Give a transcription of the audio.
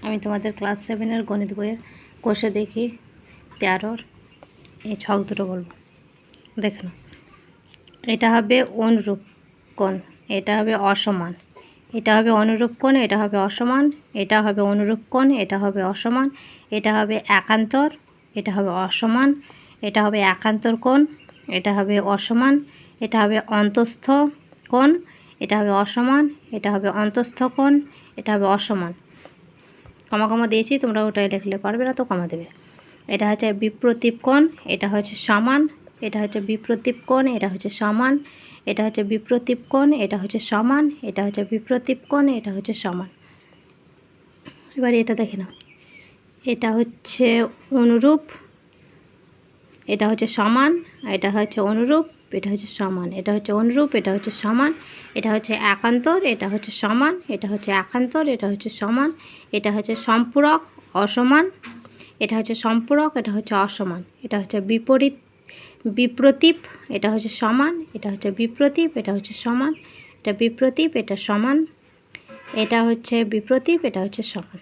আমি তোমাদের ক্লাস সেভেনের গণিত বইয়ের কোষে দেখি তেরোর এই ছক দুটো বলব দেখে নাও এটা হবে অনুরূপ কোণ এটা হবে অসমান এটা হবে অনুরূপ কোণ এটা হবে অসমান এটা হবে অনুরূপ কোণ এটা হবে অসমান এটা হবে একান্তর এটা হবে অসমান এটা হবে একান্তর কোণ এটা হবে অসমান এটা হবে অন্তস্থ কোণ এটা হবে অসমান এটা হবে অন্তস্থ কোণ এটা হবে অসমান কমা কমা দিয়েছি তোমরা ওটাই লিখলে পারবে না তো কমা দেবে এটা হচ্ছে বিপ্রতীপ কোণ এটা হচ্ছে সমান এটা হচ্ছে বিপ্রতীপ কোণ এটা হচ্ছে সমান এটা হচ্ছে বিপ্রতীপ কোণ এটা হচ্ছে সমান এটা হচ্ছে বিপ্রতীপ কোণ এটা হচ্ছে সমান এবার এটা দেখে নাও এটা হচ্ছে অনুরূপ এটা হচ্ছে সমান এটা হচ্ছে অনুরূপ এটা হচ্ছে সমান এটা হচ্ছে অনুরূপ এটা হচ্ছে সমান এটা হচ্ছে একান্তর এটা হচ্ছে সমান এটা হচ্ছে একান্তর এটা হচ্ছে সমান এটা হচ্ছে সম্পূরক অসমান এটা হচ্ছে সম্পূরক এটা হচ্ছে অসমান এটা হচ্ছে বিপরীত বিপ্রতীপ এটা হচ্ছে সমান এটা হচ্ছে বিপ্রতীপ এটা হচ্ছে সমান এটা বিপ্রতীপ এটা সমান এটা হচ্ছে বিপ্রতীপ এটা হচ্ছে সমান